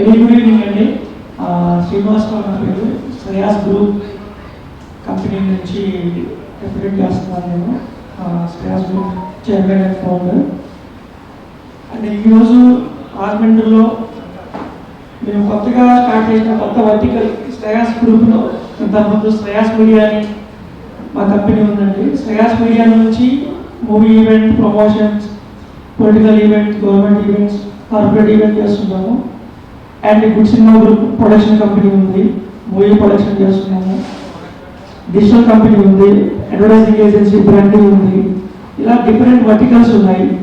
Very good evening అండి శ్రీనివాస్ శ్రీనివాసరావు నా పేరు. శ్రేయాస్ గ్రూప్ కంపెనీ నుంచి రిప్రజెంట్ చేస్తున్నాను నేను. Shreyas group chairman and founder and ఈరోజు రాజమండ్రిలో మేము కొత్తగా స్టార్ట్ చేసిన కొత్త వర్టికల్ శ్రేయాస్ గ్రూప్లో ఇంతకుముందు శ్రేయాస్ మీడియా అని మా కంపెనీ ఉందండి. శ్రేయాస్ మీడియా నుంచి movie event promotions political event government events corporate event చేస్తున్నాము. And good cinema group production company ఉంది. మూవీ ప్రొడక్షన్ చేస్తున్నాము. డిజిటల్ కంపెనీ ఉంది. అడ్వర్టైజింగ్ ఏజెన్సీ బ్రాండింగ్ ఉంది. ఇలా డిఫరెంట్ వర్టికల్స్ ఉన్నాయి.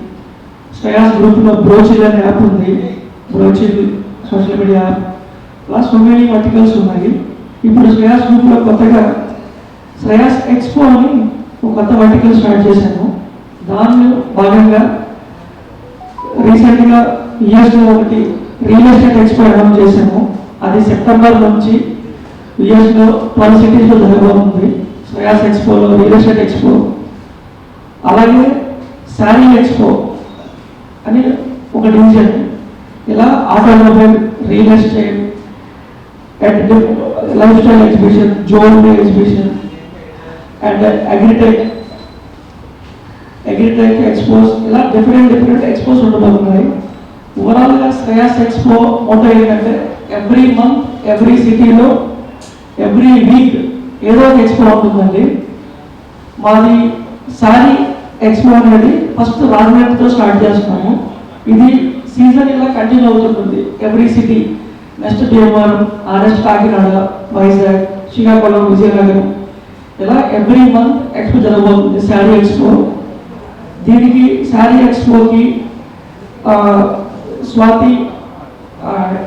శ్రేయాస్ గ్రూప్లో బ్రోచిల్ అనే యాప్ ఉంది. Brochill social media app. ఇలా సో మెనీ వర్టికల్స్ ఉన్నాయి. ఇప్పుడు శ్రేయాస్ గ్రూప్లో కొత్తగా శ్రేయాస్ ఎక్స్పో అని ఒక కొత్త వర్టికల్ స్టార్ట్ చేశాను. దానిలో భాగంగా రీసెంట్గా యుఎస్లో ఒకటి రియల్ ఎస్టేట్ ఎక్స్పో అనౌన్స్ చేశాము అది సెప్టెంబర్ నుంచి యుఎస్లో పలు సిటీస్లో జరగబోతుంది. శ్రేయాస్ ఎక్స్పోలో రియల్ ఎస్టేట్ ఎక్స్పో అలాగే శారీ ఎక్స్పో అని ఒక డివిజన్ ఇలా automobile real estate and lifestyle exhibition జోన్లీ exhibition and agritech agritech expos ఇలా డిఫరెంట్ డిఫరెంట్ ఎక్స్పోస్ ఉండబోతున్నాయి. ఓవరాల్గా శ్రేయాస్ ఎక్స్పో మోటో ఏంటంటే ఎవ్రీ మంత్ ఎవ్రీ సిటీలో ఎవ్రీ వీక్ ఏదో ఒక ఎక్స్పో ఉంటుందండి. మాది సారీ ఎక్స్పో అనేది ఫస్ట్ రాజమండ్రితో స్టార్ట్ చేస్తున్నాము. ఇది సీజన్ ఇలా కంటిన్యూ అవుతుంటుంది. Every city next Bhimavaram RS Kakinada Vizag Srikakulam Vizianagaram. ఇలా ఎవ్రీ మంత్ ఎక్స్పో జరగబోతుంది శారీ ఎక్స్పో. దీనికి శారీ ఎక్స్పోకి స్వాతి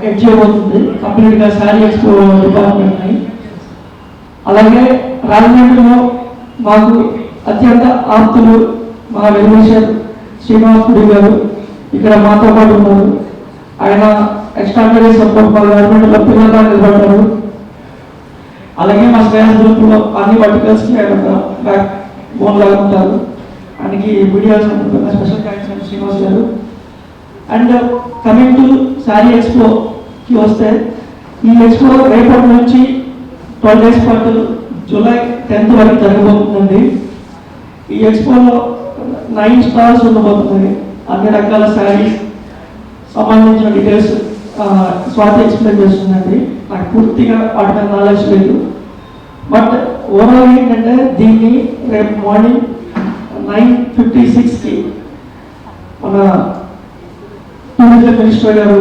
హెడ్ చేయబోతుంది కంప్లీట్గా శారీ ఎక్స్పో డిపార్ట్మెంట్ని అలాగే రాజమండ్రిలో మాకు అత్యంత ఆప్తులు మా శ్రీనివాస గుడి గారు ఇక్కడ మాతో పాటు ఉన్నారు. ఆయన ఎక్స్ట్రాడనరీ సపోర్ట్ మా గవర్నమెంట్లో పిల్లగా నిలబడ్డారు. అలాగే మా స్నేహ గ్రూప్లో అన్ని వర్టికల్స్కి ఆయన బ్యాక్ బోన్ లాగా ఉంటారు. ఆయనకి videos special thanks Srinivas garu. And coming to sari ఎక్స్పోకి వస్తే ఈ ఎక్స్పో రేపటి నుంచి ట్వెల్వ్ డేస్ పాటు జూలై టెన్త్ వరకు జరగబోతుందండి. ఈ ఎక్స్పోలో నైన్ స్టాల్స్ ఉండబోతున్నాయి. అన్ని రకాల శారీస్ సంబంధించిన డీటెయిల్స్ స్వాతి ఎక్స్ప్లెయిన్ చేస్తుందండి. నాకు పూర్తిగా వాటి మీద నాలెడ్జ్ లేదు. బట్ ఓవరాల్ ఏంటంటే దీన్ని రేపు మార్నింగ్ నైన్ ఫిఫ్టీ సిక్స్కి మన టూరిజం గారు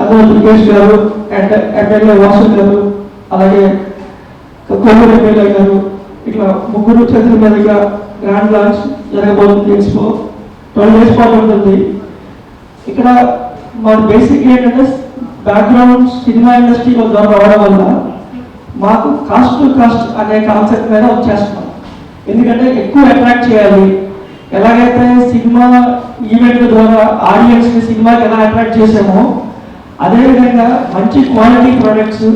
అదర్ దుర్గేష్ గారు అండ్ ఎమ్మెల్యే వాసు గారు అలాగే కోవిడ్ ఎమ్మెల్యే గారు ఇట్లా ముగ్గురు చేతుల మీదుగా గ్రాండ్ లాంచ్ జరగబోతుంది ఎక్స్పో. ట్వెల్వ్ డేస్ పాటు ఉంటుంది. ఇక్కడ మన బేసిక్ ఏంటంటే బ్యాక్గ్రౌండ్ సినిమా ఇండస్ట్రీలో ద్వారా రావడం వల్ల మాకు కాస్ట్ టు కాస్ట్ అనే కాన్సెప్ట్ మీద వచ్చేస్తున్నాం. ఎందుకంటే ఎక్కువ అట్రాక్ట్ చేయాలి. ఎలాగైతే సినిమా ఈవెంట్ ద్వారా ఆడియన్స్ని సినిమాకి ఎలా అట్రాక్ట్ చేసామో అదేవిధంగా మంచి క్వాలిటీ ప్రొడక్ట్స్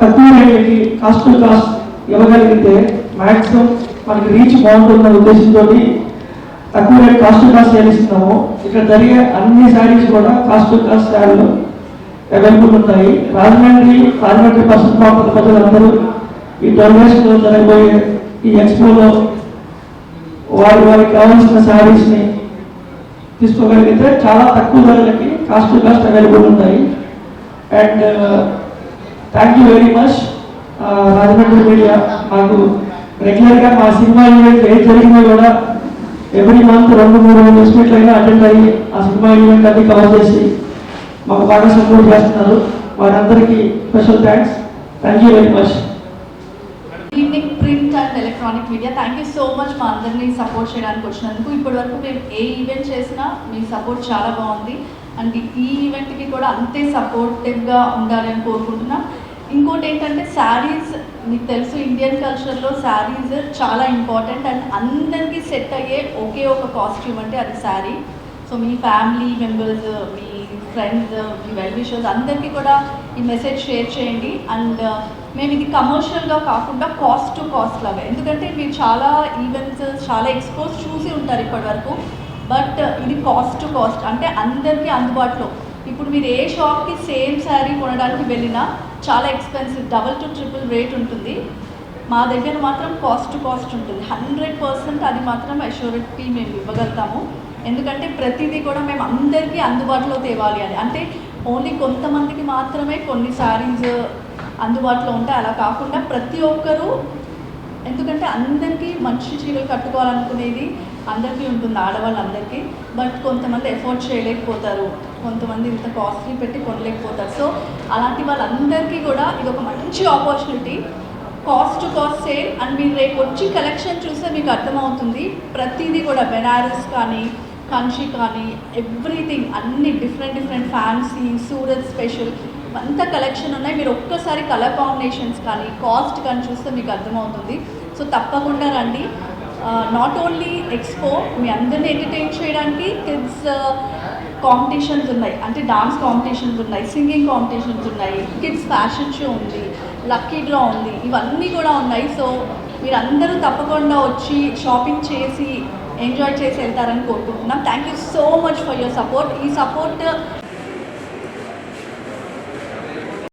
తక్కువ రేట్కి కాస్ట్ టు కాస్ట్ ఇవ్వగలిగితే మ్యాక్సిమం మనకి రీచ్ బాగుంటుందన్న ఉద్దేశంతో తక్కువ రేట్ కాస్ట్ టు కాస్ట్ చేస్తున్నాము ఇక్కడ జరిగే అన్ని శారీస్ కూడా కాస్ట్ టు కాస్ట్ శారీలు అవైలబుల్ ఉంటాయి. రాజమండ్రి రాజమండ్రి పర్సన్ ప్రాంత ప్రజలందరూ ఈ డొనేషన్ జరగబోయే ఈ ఎక్స్పోలో వారి వారికి కావాల్సిన శారీస్ని తీసుకోగలిగితే చాలా తక్కువ ధరలకి కాస్ట్ టు కాస్ట్ అవైలబుల్ ఉంటాయి. And thank you very much Rajahmundry media మాకు రెగ్యులర్గా మా సినిమా ఈవెంట్ ఏది జరిగినా కూడా ఎవ్రీ మంత్ రెండు మూడు న్యూస్ మీట్లు అయినా అటెండ్ అయ్యి ఆ సినిమా ఈవెంట్ అన్ని కవర్ చేసి మాకు బాగా సపోర్ట్ చేస్తున్నారు. వారందరికీ special thanks thank you very much evening electronic media thank you so much మా అందరినీ సపోర్ట్ చేయడానికి వచ్చినందుకు. ఇప్పటి వరకు మేము ఏ ఈవెంట్ చేసినా మీ సపోర్ట్ చాలా బాగుంది. అండ్ ఈ ఈవెంట్కి కూడా అంతే సపోర్టివ్గా ఉండాలి అని కోరుకుంటున్నాం. ఇంకోటి ఏంటంటే శారీస్ మీకు తెలుసు ఇండియన్ కల్చర్లో శారీస్ చాలా ఇంపార్టెంట్ అండ్ అందరికీ సెట్ అయ్యే ఒకే ఒక కాస్ట్యూమ్ అంటే అది శారీ సో మీ ఫ్యామిలీ మెంబర్స్ మీ ఫ్రెండ్స్ మీ వెల్ విషర్స్ అందరికీ కూడా ఈ మెసేజ్ షేర్ చేయండి. అండ్ uh, మేము ఇది కమర్షియల్గా కాకుండా కాస్ట్ టు కాస్ట్ లాగా. ఎందుకంటే మీరు చాలా ఈవెంట్స్ చాలా ఎక్స్పోజ్ చూసి ఉంటారు ఇప్పటివరకు బట్ uh, ఇది కాస్ట్ టు కాస్ట్ అంటే అందరికీ అందుబాటులో. ఇప్పుడు మీరు ఏ షాప్కి సేమ్ శారీ కొనడానికి వెళ్ళినా చాలా expensive double to triple rate ఉంటుంది. మా దగ్గర మాత్రం కాస్ట్ టు కాస్ట్ ఉంటుంది. హండ్రెడ్ పర్సెంట్ అది మాత్రం అష్యూరిటీ మేము ఇవ్వగలుగుతాము. ఎందుకంటే ప్రతిదీ కూడా మేము అందరికీ అందుబాటులో తేవాలి అని. అంటే ఓన్లీ కొంతమందికి మాత్రమే కొన్ని శారీస్ అందుబాటులో ఉంటాయి. అలా కాకుండా ప్రతి ఒక్కరూ ఎందుకంటే అందరికీ మంచి చీరలు కట్టుకోవాలనుకునేది అందరికీ ఉంటుంది ఆడవాళ్ళందరికీ. బట్ కొంతమంది ఎఫోర్డ్ చేయలేకపోతారు. కొంతమంది ఇంత కాస్ట్లీ పెట్టి కొనలేకపోతారు. సో అలాంటి వాళ్ళందరికీ కూడా ఇది ఒక మంచి opportunity cost to cost sale and మీరు రేపు వచ్చి కలెక్షన్ చూస్తే మీకు అర్థమవుతుంది. ప్రతిదీ కూడా బెనారస్ కానీ కంచి కానీ ఎవ్రీథింగ్ అన్ని different different fancy Surat special అంత కలెక్షన్ ఉన్నాయి. మీరు ఒక్కసారి కలర్ కాంబినేషన్స్ కానీ కాస్ట్ కానీ చూస్తే మీకు అర్థమవుతుంది. సో తప్పకుండా రండి. నాట్ ఓన్లీ ఎక్స్పో మీ అందరిని ఎంటర్టైన్ చేయడానికి కిడ్స్ కాంపిటీషన్స్ uh, ఉన్నాయి. అంటే డాన్స్ కాంపిటీషన్స్ ఉన్నాయి సింగింగ్ కాంపిటీషన్స్ ఉన్నాయి. కిడ్స్ ఫ్యాషన్ షో ఉంది లక్కీ డ్రా ఉంది. ఇవన్నీ కూడా ఉన్నాయి. సో మీరందరూ తప్పకుండా వచ్చి షాపింగ్ చేసి ఎంజాయ్ చేసి వెళ్తారని కోరుకుంటున్నాం. Thank you so much for your support ఈ సపోర్ట్